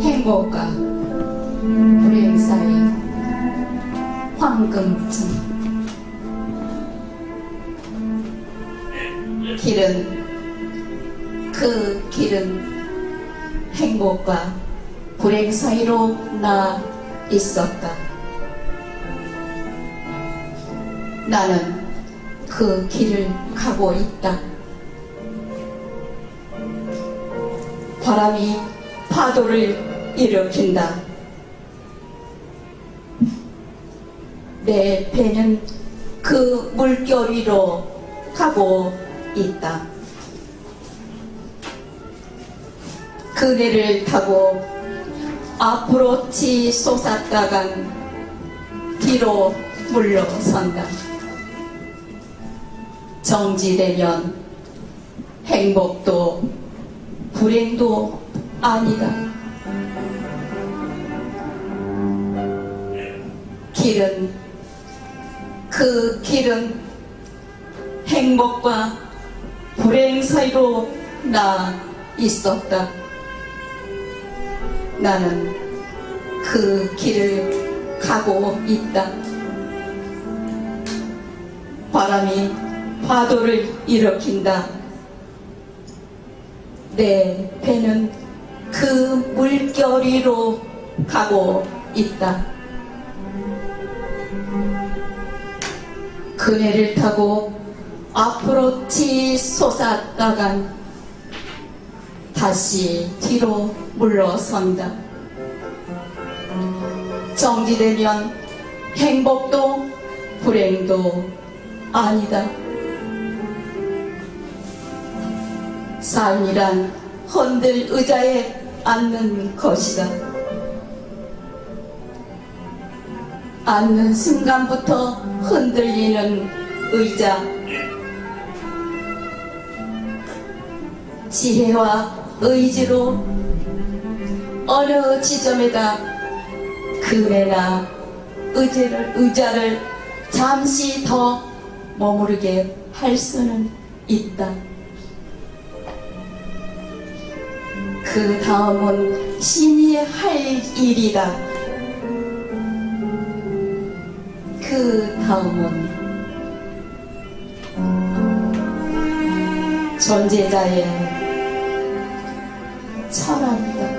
행복과 불행 사이 황금쯤 길은 그 길은 행복과 불행 사이로 나 있었다. 나는 그 길을 가고 있다. 바람이 파도를 일으킨다. 내 배는 그 물결 위로 가고 있다. 그네를 타고 앞으로 치 솟았다간 뒤로 물러선다. 정지되면 행복도 불행도 아니다. 길은 그 길은 행복과 불행 사이로 나 있었다. 나는 그 길을 가고 있다. 바람이 파도를 일으킨다. 내 배는 그 물결 위로 가고 있다. 그네를 타고 앞으로 치 솟았다간 다시 뒤로 물러선다. 정지되면 행복도 불행도 아니다. 삶이란 흔들 의자에 앉는 것이다. 앉는 순간부터 흔들리는 의자. 지혜와 의지로 어느 지점에다 그네나 의지를, 의자를 잠시 더 머무르게 할 수는 있다. 그 다음은 신이 할 일이다. 그 다음은 존재자의 철학이다.